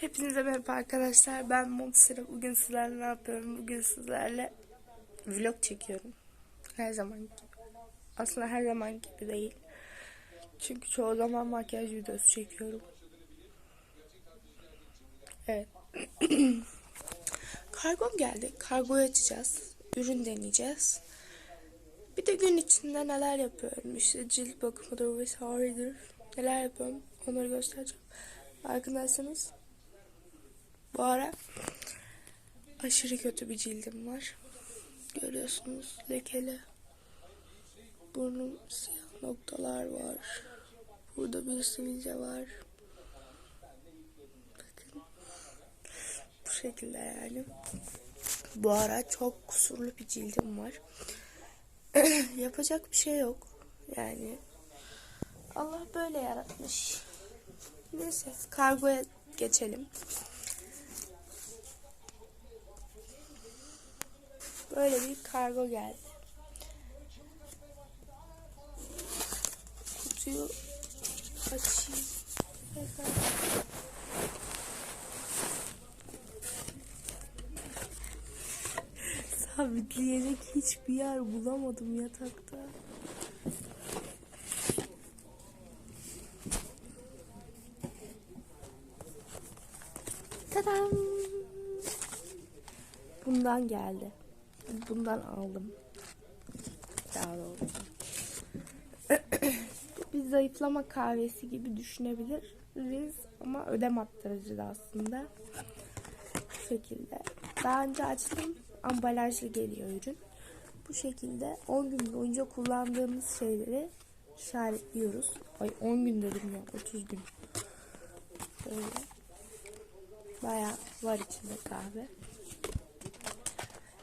Hepinize merhaba arkadaşlar. Ben Montsera. Bugün sizlerle ne yapıyorum? Bugün sizlerle vlog çekiyorum. Her zaman gibi. Aslında her zaman gibi değil. Çünkü çoğu zaman makyaj videosu çekiyorum. Evet. Kargom geldi. Kargoyu açacağız. Ürün deneyeceğiz. Bir de gün içinde neler yapıyorum. İşte cilt bakımıdır vesairedir. Neler yapıyorum onları göstereceğim. Farkındaysanız bu ara aşırı kötü bir cildim var. Görüyorsunuz lekeli. Burnum siyah noktalar var. Burada bir sivilce var. Bakın. Bu şekilde yani. Bu ara çok kusurlu bir cildim var. Yapacak bir şey yok. Yani Allah böyle yaratmış. Neyse kargoya geçelim. Böyle bir kargo geldi. Kutuyu açayım. Sabitleyecek hiçbir yer bulamadım yatakta. Tadam! Bundan geldi. Bundan aldım. Daha doğrusu. Bir zayıflama kahvesi gibi düşünebiliriz ama ödem attırıcı da aslında. Bu şekilde. Daha önce açtım. Ambalajlı geliyor ürün. Bu şekilde 10 gün boyunca kullandığımız şeyleri işaretliyoruz. Ay 10 gün dedim ya 30 gün. Böyle. Bayağı var içinde kahve.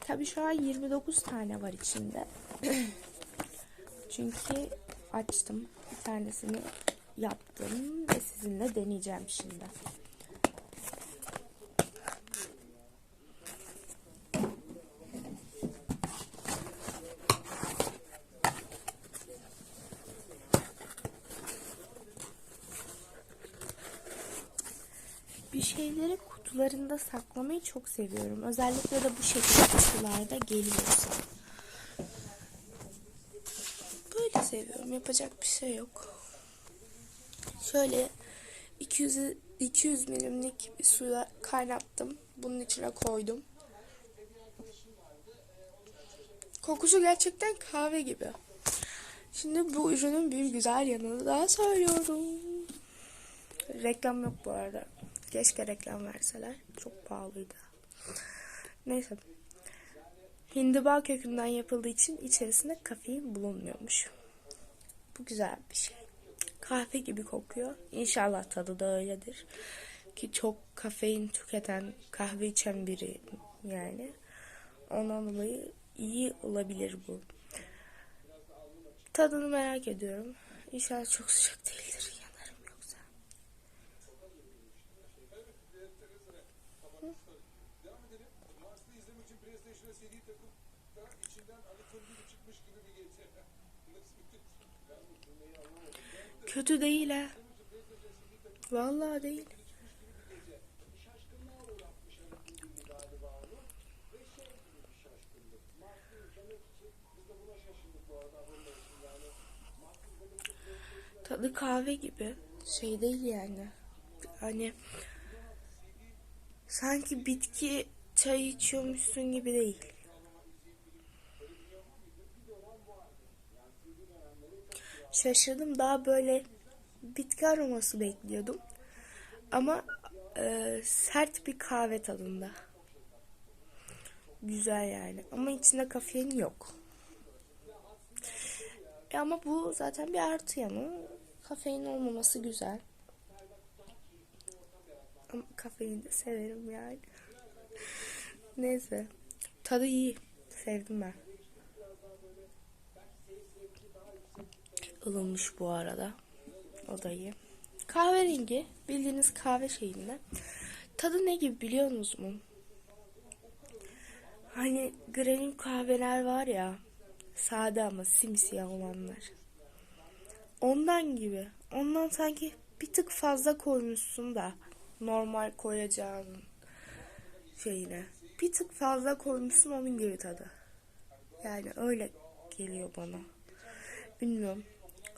Tabi şu an 29 tane var içinde. Çünkü açtım. Bir tanesini yaptım ve sizinle deneyeceğim şimdi. Kutularında saklamayı çok seviyorum. Özellikle de bu şekilde kutularda geliyorsa. Böyle seviyorum. Yapacak bir şey yok. Şöyle 200 200 milimlik bir suya kaynattım. Bunun içine koydum. Kokusu gerçekten kahve gibi. Şimdi bu ürünün bir güzel yanını daha söylüyorum. Reklam yok bu arada. Keşke reklam verseler. Çok pahalıydı. Neyse. Hindiba kökünden yapıldığı için içerisinde kafein bulunmuyormuş. Bu güzel bir şey. Kahve gibi kokuyor. İnşallah tadı da öyledir. Ki çok kafein tüketen, kahve içen biri yani. Ondan dolayı iyi olabilir bu. Tadını merak ediyorum. İnşallah çok sıcak değildir. Yanarım yoksa. Devam edelim. Mars'ta izlemek için PlayStation'a seri takıp da içinden Ali Kırmızı çıkmış gibi bir gece. Ben bu cümleyi anlamadım. Kötü değil ha. Vallahi değil. Şaşkınlığa uğratmış Ali Kırmızı galiba onu. Ve şey gibi bir şaşkınlık. Mars'ı izlemek için biz de buna şaşırdık bu arada bunun için yani. Mars izlemek için PlayStation'a Tadı kahve gibi. Şey değil yani. Hani sanki bitki çayı içiyormuşsun gibi değil. Şaşırdım daha böyle bitki aroması bekliyordum. Ama e, sert bir kahve tadında. Güzel yani. Ama içinde kafein yok. E ama bu zaten bir artı yanı. Kafein olmaması güzel. Ama kafeini de severim yani. Neyse. Tadı iyi. Sevdim ben. Ilınmış bu arada. O da iyi. Kahverengi. Bildiğiniz kahve şeyinde. Tadı ne gibi biliyor musunuz mu? Hani granül kahveler var ya. Sade ama simsiyah olanlar. Ondan gibi. Ondan sanki bir tık fazla koymuşsun da normal koyacağın şeyine. Bir tık fazla koymuşsun onun gibi tadı. Yani öyle geliyor bana. Bilmiyorum.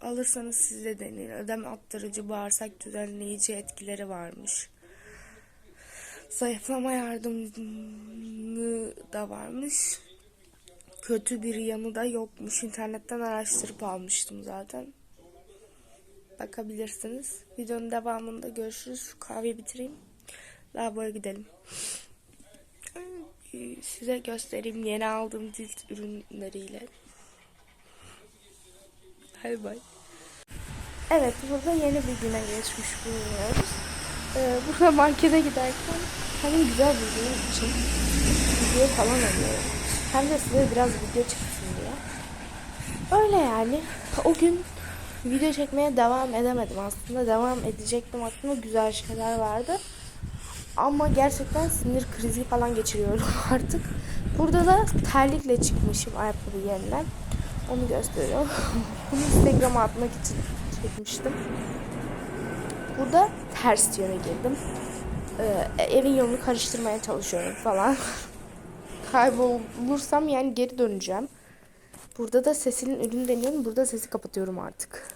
Alırsanız siz de deneyin. Ödem attırıcı, bağırsak düzenleyici etkileri varmış. Zayıflama yardımı da varmış. Kötü bir yanı da yokmuş. İnternetten araştırıp almıştım zaten. Bakabilirsiniz. Videonun devamında görüşürüz. Şu kahveyi bitireyim. Lavaboya gidelim. Size göstereyim yeni aldığım cilt ürünleriyle. Bay bay. Evet burada yeni bir güne geçmiş bulunuyoruz. Ee, burada markete giderken hem güzel bulduğum için video falan alıyorum. Hem de size biraz video çıksın diye. Öyle yani. O gün video çekmeye devam edemedim aslında. Devam edecektim aslında güzel şeyler vardı. Ama gerçekten sinir krizi falan geçiriyorum artık. Burada da terlikle çıkmışım ayakkabı yerinden. Onu gösteriyorum. Bunu Instagram'a atmak için çekmiştim. Burada ters yöne girdim. Ee, evin yolunu karıştırmaya çalışıyorum falan. Kaybolursam yani geri döneceğim. Burada da sesinin ürünü deniyorum. Burada sesi kapatıyorum artık.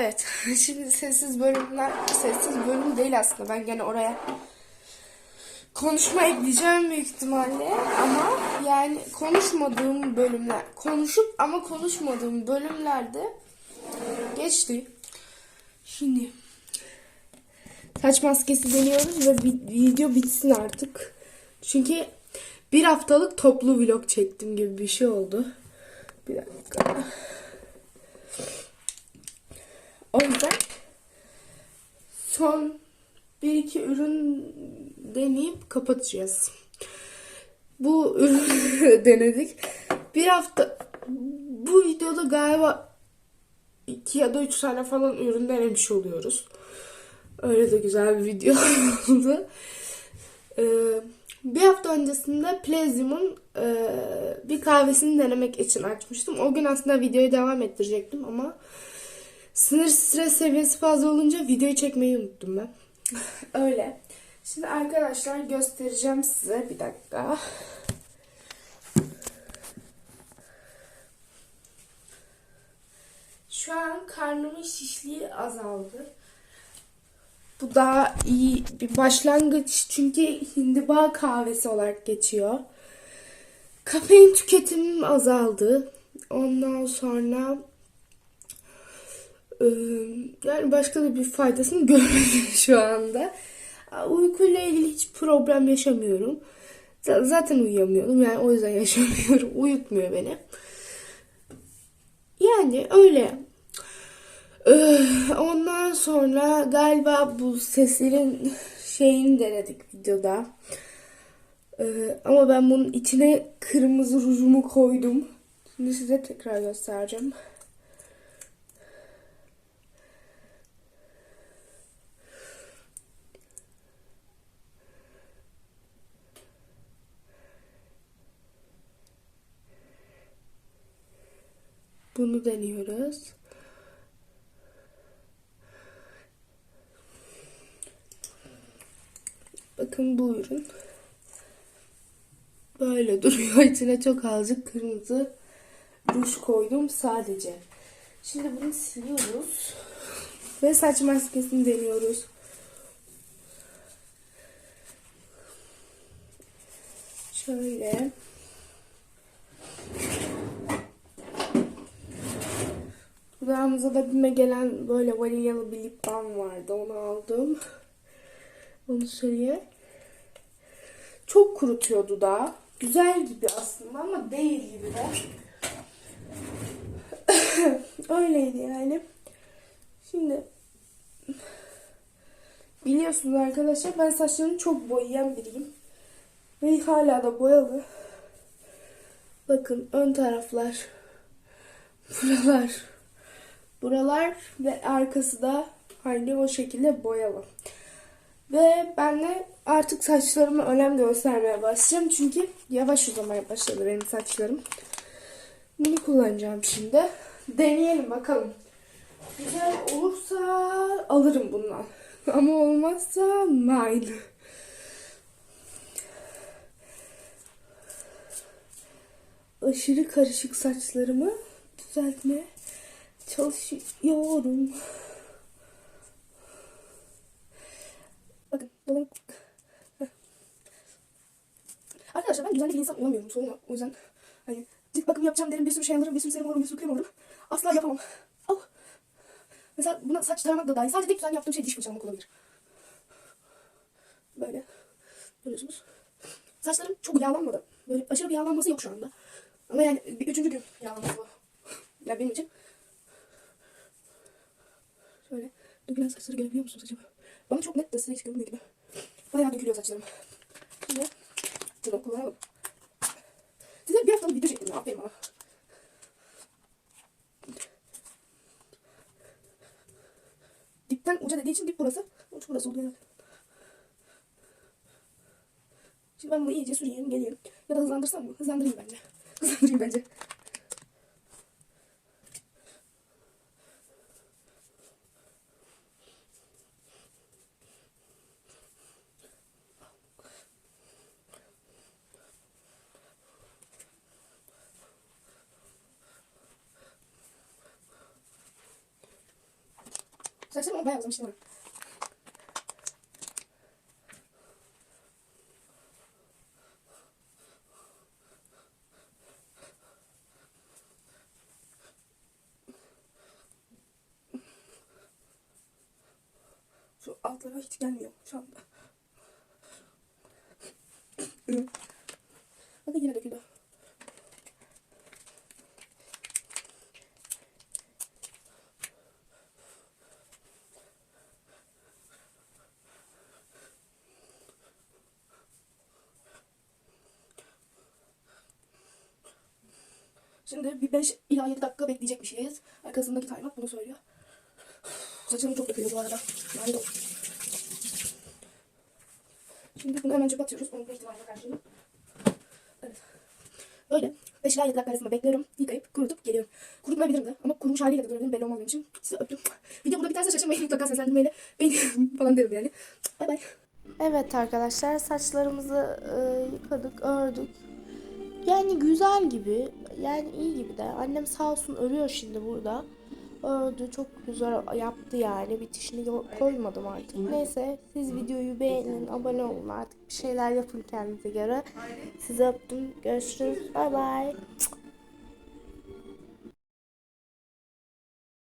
Evet. Şimdi sessiz bölümler, sessiz bölüm değil aslında. Ben gene oraya konuşma ekleyeceğim büyük ihtimalle. Ama yani konuşmadığım bölümler, konuşup ama konuşmadığım bölümlerde geçti. Şimdi saç maskesi deniyoruz ve vi- video bitsin artık. Çünkü bir haftalık toplu vlog çektim gibi bir şey oldu. Bir dakika. O yüzden son bir iki ürün deneyip kapatacağız. Bu ürünü denedik. Bir hafta bu videoda galiba iki ya da üç tane falan ürün denemiş oluyoruz. Öyle de güzel bir video oldu. Ee, bir hafta öncesinde Plazium'un e, bir kahvesini denemek için açmıştım. O gün aslında videoyu devam ettirecektim ama Sinir stres seviyesi fazla olunca videoyu çekmeyi unuttum ben. Öyle. Şimdi arkadaşlar göstereceğim size bir dakika. Şu an karnımın şişliği azaldı. Bu daha iyi bir başlangıç çünkü hindiba kahvesi olarak geçiyor. Kafein tüketimim azaldı. Ondan sonra yani başka da bir faydasını görmedim şu anda. Uykuyla ilgili hiç problem yaşamıyorum. Zaten uyuyamıyorum yani o yüzden yaşamıyorum. Uyutmuyor beni. Yani öyle. Ee, Ondan sonra galiba bu seslerin şeyini denedik videoda. Ee, ama ben bunun içine kırmızı rujumu koydum. Şimdi size tekrar göstereceğim. Deniyoruz. Bakın bu ürün. Böyle duruyor. İçine çok azıcık kırmızı ruj koydum sadece. Şimdi bunu siliyoruz. Ve saç maskesini deniyoruz. Şöyle. Dudağımıza da bime gelen böyle vanilyalı bir lip balm vardı. Onu aldım. Onu söyleyeyim. Çok kurutuyor dudağı. Güzel gibi aslında ama değil gibi de. Öyleydi yani. Şimdi biliyorsunuz arkadaşlar ben saçlarımı çok boyayan biriyim. Ve hala da boyalı. Bakın ön taraflar. Buralar. Buralar ve arkası da aynı o şekilde boyalı. Ve ben de artık saçlarıma önem göstermeye başlayacağım. Çünkü yavaş uzamaya başladı benim saçlarım. Bunu kullanacağım şimdi. Deneyelim bakalım. Güzel olursa alırım bundan. Ama olmazsa nine. Aşırı karışık saçlarımı düzeltmeye çalışıyorum. Bakın. Heh. Arkadaşlar ben bir insan olamıyorum sonra o yüzden hani cilt bakım yapacağım derim bir sürü şey alırım bir sürü serum alırım bir sürü krem alırım asla yapamam. Al. Mesela buna saç taramak da dahil sadece tek düzenli yaptığım şey diş fırçalamak olabilir. Böyle görüyorsunuz. Saçlarım çok yağlanmadı. Böyle aşırı bir yağlanması yok şu anda. Ama yani bir üçüncü gün yağlanması bu. Yani benim için. Şöyle dökülen saçları görebiliyor musunuz acaba? Bana çok net de size hiç görünmüyor gibi. Bayağı dökülüyor saçlarım. Şimdi bunu kullanalım. Size bir haftalık video çektim. Aferin bana. Dipten uca dediği için dip burası. Uç burası oluyor. yani. Şimdi ben bunu iyice süreyim, geleyim. Ya da hızlandırsam mı? Hızlandırayım bence. Hızlandırayım bence. Saçlarım ama bayağı uzamıştı bana. Şu altlara hiç gelmiyor şu anda. Bakın yine döküldü. Şimdi bir 5 ila 7 dakika bekleyecek bir şeyiz. Arkasındaki timer bunu söylüyor. Saçlarım çok dökülüyor bu arada. Yani de. Şimdi bunu hemen çöpe atıyoruz. Onun ihtimalle karşılığında. Evet. Böyle 5 ila 7 dakika arasında bekliyorum. Yıkayıp kurutup geliyorum. Kurutmayabilirim de ama kurumuş haliyle de durabilirim. Belli olmaz için. Sizi öptüm. Video burada biterse şaşırmayın. Mutlaka seslendirmeyle beni falan derim yani. Bay bay. Evet arkadaşlar saçlarımızı e, yıkadık, ördük. Yani güzel gibi, yani iyi gibi de. Annem sağ olsun örüyor şimdi burada. Ördü, çok güzel yaptı yani. Bitişini koymadım artık. Neyse, siz videoyu beğenin, abone olun artık. Bir şeyler yapın kendinize göre. Sizi öptüm. Görüşürüz. Bay bay.